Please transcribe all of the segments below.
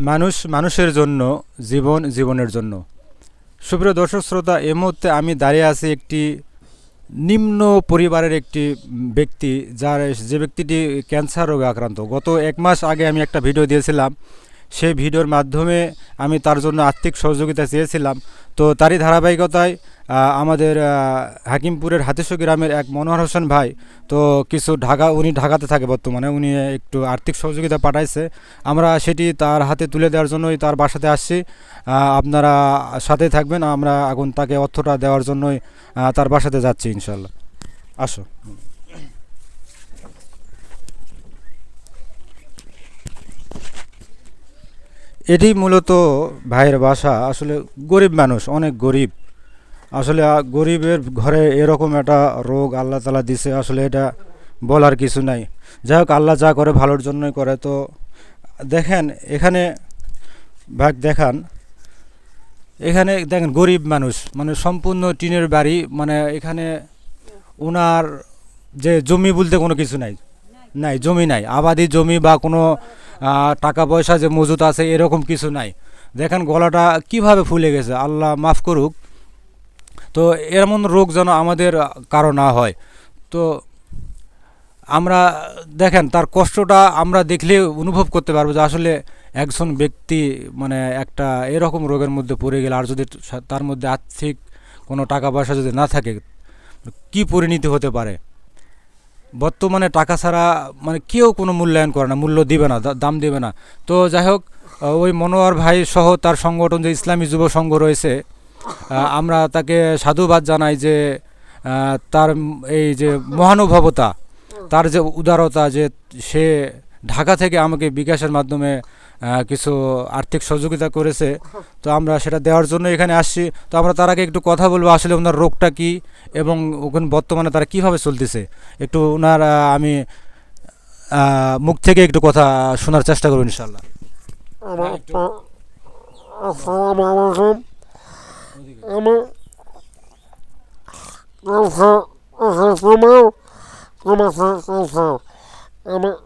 মানুষ মানুষের জন্য, জীবন জীবনের জন্য। সুপ্রিয় দর্শক শ্রোতা এই মুহূর্তে আমি দাঁড়িয়ে আছি একটি নিম্ন পরিবারের একটি ব্যক্তি, যার, যে ব্যক্তিটি ক্যান্সার রোগে আক্রান্ত। গত এক মাস আগে আমি একটা ভিডিও দিয়েছিলাম সেই ভিডিওর মাধ্যমে আমি তার জন্য আর্থিক সহযোগিতা চেয়েছিলাম। তো তারই ধারাবাহিকতায় আমাদের হাকিমপুরের হাতিশো গ্রামের এক মনোহর হোসেন ভাই, তো কিছু ঢাকা, উনি ঢাকাতে থাকে বর্তমানে, উনি একটু আর্থিক সহযোগিতা পাঠাইছে। আমরা সেটি তার হাতে তুলে দেওয়ার জন্যই তার বাসাতে আসছি। আপনারা সাথে থাকবেন, আমরা এখন তাকে অর্থটা দেওয়ার জন্যই তার বাসাতে যাচ্ছি ইনশাল্লাহ আসো। এটি মূলত ভাইয়ের বাসা। আসলে গরিব মানুষ, অনেক গরিব। আসলে গরিবের ঘরে এরকম একটা রোগ আল্লাহ তালা দিছে, আসলে এটা বলার কিছু নাই। যাই হোক, আল্লাহ যা করে ভালোর জন্যই করে। তো দেখেন, এখানে ভাগ দেখান। এখানে দেখেন, গরিব মানুষ মানে সম্পূর্ণ টিনের বাড়ি মানে এখানে ওনার যে জমি বলতে কোনো কিছু নাই। নাই, জমি নাই। আবাদি জমি বা কোনো টাকা পয়সা যে মজুত আছে, এরকম কিছু নাই। দেখেন গলাটা কীভাবে ফুলে গেছে, আল্লাহ মাফ করুক। তো এমন রোগ যেন আমাদের কারও না হয়। তো আমরা, দেখেন, তার কষ্টটা আমরা দেখলে অনুভব করতে পারব যে আসলে একজন ব্যক্তি মানে একটা এরকম রোগের মধ্যে পড়ে গেলে আর যদি তার মধ্যে আর্থিক কোনো টাকা পয়সা যদি না থাকে, কি পরিণতি হতে পারে? বর্তমানে টাকা ছাড়া মানে কেউ কোনো মূল্যায়ন করে না, মূল্য দিবে না দাম দিবে না। তো যাই হোক ওই মনোয়ার ভাই সহ তার সংগঠন যে ইসলামী যুব সংঘ রয়েছে আমরা তাকে সাধুবাদ জানাই যে তার এই যে মহানুভবতা, তার যে উদারতা যে সে ঢাকা থেকে আমাকে বিকাশের মাধ্যমে কিছু আর্থিক সহযোগিতা করেছে। তো আমরা সেটা দেওয়ার জন্য এখানে আসছি। তো আমরা তার আগে একটু কথা বলব, আসলে ওনার রোগটা কি এবং ওখানে বর্তমানে তারা কীভাবে চলতেছে? একটু ওনার আমি মুখ থেকে একটু কথা শোনার চেষ্টা করব ইনশাল্লাহ আমি আমার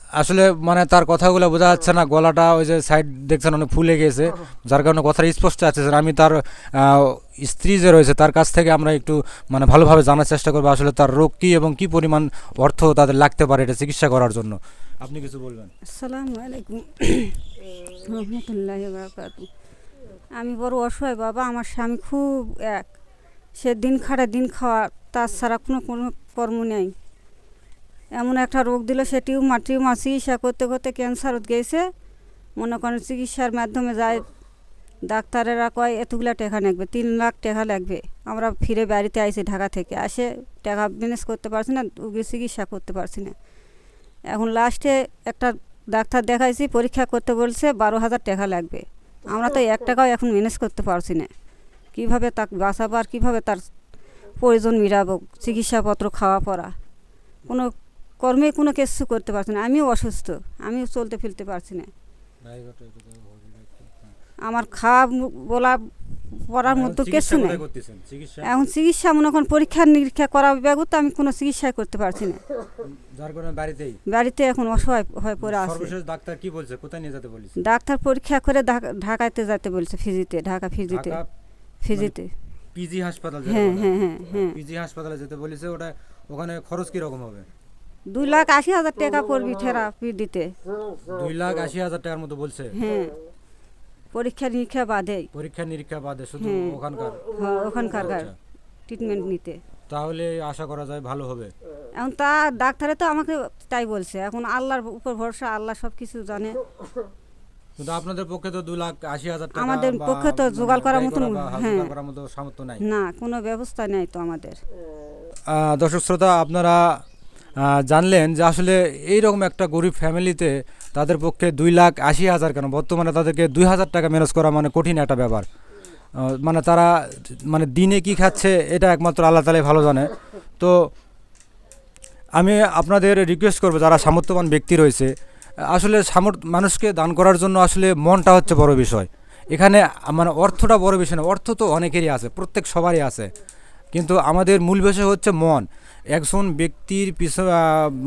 আসলে মানে তার কথাগুলো বোঝা যাচ্ছে না, গলাটা ওই যে সাইড দেখছেন অনেক ফুলে গেছে, যার কারণে কথাটা স্পষ্ট আছে আমি তার স্ত্রী যে রয়েছে তার কাছ থেকে আমরা একটু মানে ভালোভাবে জানার চেষ্টা করব, আসলে তার রোগ কী এবং কি পরিমাণ অর্থ তাদের লাগতে পারে এটা চিকিৎসা করার জন্য। আপনি কিছু বলবেন। আসসালামু আলাইকুম। রহমতুল্লাহ আমি বড় অসহায় বাবা, আমার স্বামী খুব এক। সে দিন খাটে দিন খাওয়া, তাছাড়া কোনো কোনো কর্ম নেই। এমন একটা রোগ দিল, সেটিও টিউমার টিউমার চিকিৎসা করতে করতে ক্যান্সার গেছে। মনে করেন চিকিৎসার মাধ্যমে যায়, ডাক্তারেরা কয়, এতগুলা টাকা লাগবে, তিন লাখ টাকা লাগবে। আমরা ফিরে বাড়িতে আইছি ঢাকা থেকে, আসে টাকা ম্যানেজ করতে পারছি না, রোগীর চিকিৎসা করতে পারছি না। এখন লাস্টে একটা ডাক্তার দেখাইছি, পরীক্ষা করতে বলছে, বারো হাজার টাকা লাগবে। আমরা তো এক টাকাও এখন ম্যানেজ করতে পারছি না। কীভাবে তাকে বাঁচাবো আর কীভাবে তার প্রয়োজন মিটাবো, চিকিৎসাপত্র খাওয়া পড়া। কোনো কর্মে কোনো কিছু করতে পারছি না। আমিও অসুস্থ আমিও চলতে ফিরতে পারছি না। আমার খাওয়া বলা পড়ার মতো কিছু নেই। এখন চিকিৎসা মনে করেন পরীক্ষা নিরীক্ষা করা বিভাগও তো আমি কোনো চিকিৎসাই করতে পারছি না। বাড়িতেই? বাড়িতে এখন অসহায় হয়ে পড়ে আছে। ডাক্তার কি বলছে? কোথায় নিয়ে যেতে বলিস ডাক্তার পরীক্ষা করে ঢাকা- ঢাকাতে যেতে বলছে ফিজিতে ঢাকা ফিজিতে। ফিজিতে। পিজি হাসপাতাল হ্যাঁ হ্যাঁ হ্যাঁ হ্যাঁ। পিজি হাসপাতালে যেতে বলেছে ওটা ওখানে খরচ কি রকম হবে? দুই লাখ আশি হাজার টাকা পড়বি থেরাপি দিতে। দুই লাখ আশি হাজার টাকার মতো বলছে? হ্যাঁ। পরীক্ষা নিরীক্ষা বাদেই পরীক্ষা নিরীক্ষা বাদে শুধু হ্যাঁ। ওখানকার? হ্যাঁ, ওখানকার আচ্ছা। ট্রিটমেন্ট নিতে। তাহলে আশা করা যায় ভালো হবে। এখন তা ডাক্তারে তো আমাকে তাই বলছে এখন আল্লাহর উপর ভরসা আল্লাহ সব কিছু জানে। কিন্তু আপনাদের পক্ষে তো দু লাখ আশি হাজার টাকা আমাদের পক্ষে তো জোগাড় করার মতন, হ্যাঁ। করার মতো সামর্থ্য নাই। না কোনো ব্যবস্থা নেই তো আমাদের। দর্শক শ্রোতা আপনারা জানলেন যে আসলে এইরকম একটা গরিব ফ্যামিলিতে তাদের পক্ষে দুই লাখ আশি হাজার কেন? বর্তমানে তাদেরকে দুই হাজার টাকা ম্যানেজ করা মানে কঠিন একটা ব্যাপার। মানে তারা মানে দিনে কি খাচ্ছে এটা একমাত্র আল্লাহ তালাই ভালো জানে। তো আমি আপনাদের রিকোয়েস্ট করব, যারা সামর্থ্যবান ব্যক্তি রয়েছে, আসলে সামর্থ, মানুষকে দান করার জন্য আসলে মনটা হচ্ছে বড় বিষয়। এখানে মানে অর্থটা বড় বিষয় না, অর্থ তো অনেকেরই আছে, প্রত্যেক সবারই আছে। কিন্তু আমাদের মূল বিষয় হচ্ছে মন। একজন ব্যক্তির পিছনে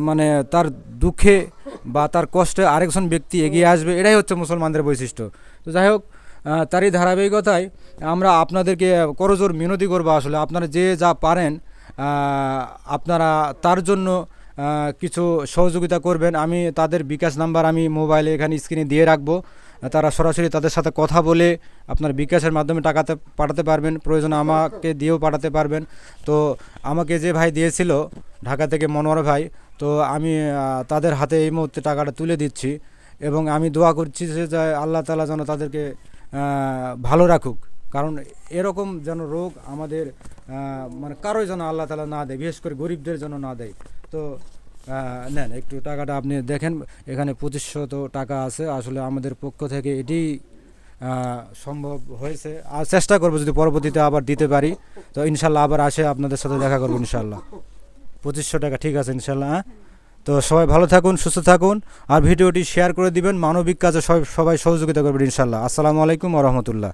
মানে তার দুঃখে বা তার কষ্টে আরেকজন ব্যক্তি এগিয়ে আসবে, এটাই হচ্ছে মুসলমানদের বৈশিষ্ট্য। তো যাই হোক তারই ধারাবাহিকতায় আমরা আপনাদেরকে করজোর মিনতি করব আসলে। আপনারা যে যা পারেন আপনারা তার জন্য কিছু সহযোগিতা করবেন। আমি তাদের বিকাশ নাম্বার আমি মোবাইলে এখানে স্ক্রিনে দিয়ে রাখব। তারা সরাসরি তাদের সাথে কথা বলে আপনার বিকাশের মাধ্যমে টাকাতে পাঠাতে পারবেন, প্রয়োজন আমাকে দিয়েও পাঠাতে পারবেন। তো আমাকে যে ভাই দিয়েছিল ঢাকা থেকে মনোয়ার ভাই, তো আমি তাদের হাতে এই মুহূর্তে টাকাটা তুলে দিচ্ছি এবং আমি দোয়া করছি যে আল্লাহ তালা যেন তাদেরকে ভালো রাখুক। কারণ এরকম যেন রোগ আমাদের মানে কারোই যেন আল্লাহ তালা না দেয়, বিশেষ করে গরিবদের যেন না দেয়। তো নেন, একটু টাকাটা আপনি দেখেন, এখানে পঁচিশশত টাকা আছে, আসলে আমাদের পক্ষ থেকে এটি সম্ভব হয়েছে। আর চেষ্টা করব যদি পরবর্তীতে আবার দিতে পারি। তো ইনশাল্লাহ আবার আসে আপনাদের সাথে দেখা করব ইনশাল্লাহ। পঁচিশশো টাকা, ঠিক আছে ইনশাল্লাহ হ্যাঁ? তো সবাই ভালো থাকুন, সুস্থ থাকুন। আর ভিডিওটি শেয়ার করে দিবেন। মানবিক কাজে সবাই সহযোগিতা করবেন ইনশাল্লাহ। আসসালামু আলাইকুম রহমতুল্লাহ।